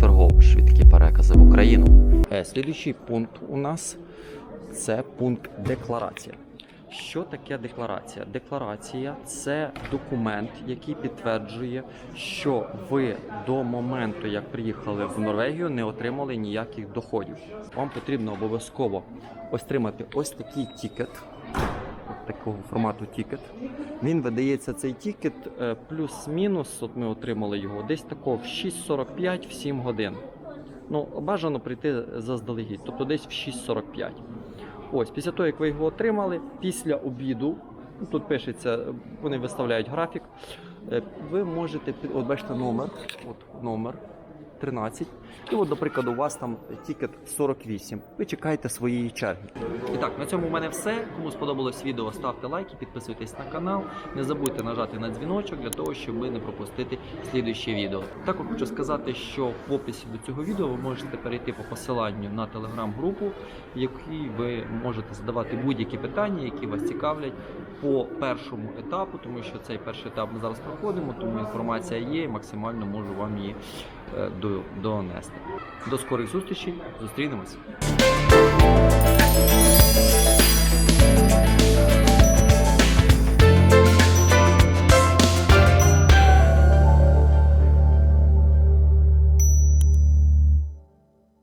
вивози в Україну. Е, Слідуючий пункт у нас це пункт декларація. Що таке декларація? Декларація це документ, який підтверджує, що ви до моменту, як приїхали в Норвегію, не отримали ніяких доходів. Вам потрібно обов'язково отримати ось такий тікет, такого формату тікет. Він видається цей тікет е, плюс-мінус. От ми отримали його десь такого в 6.45 в 7 годин. Ну, бажано прийти заздалегідь, тобто десь в 6.45. Ось, після того, як ви його отримали, після обіду, ну, тут пишеться, вони виставляють графік, е, ви можете, от бачите номер, от номер 13, і от, до прикладу, у вас там тікет 48. Ви чекаєте своєї черги. І так, на цьому у мене все. Кому сподобалось відео, ставте лайки, підписуйтесь на канал. Не забудьте нажати на дзвіночок для того, щоб не пропустити слідуюче відео. Також хочу сказати, що в описі до цього відео ви можете перейти по посиланню на телеграм-групу, в якій ви можете задавати будь-які питання, які вас цікавлять по першому етапу, тому що цей перший етап ми зараз проходимо, тому інформація є максимально можу вам її Е, донести. До скорих зустрічей. Зустрінемось.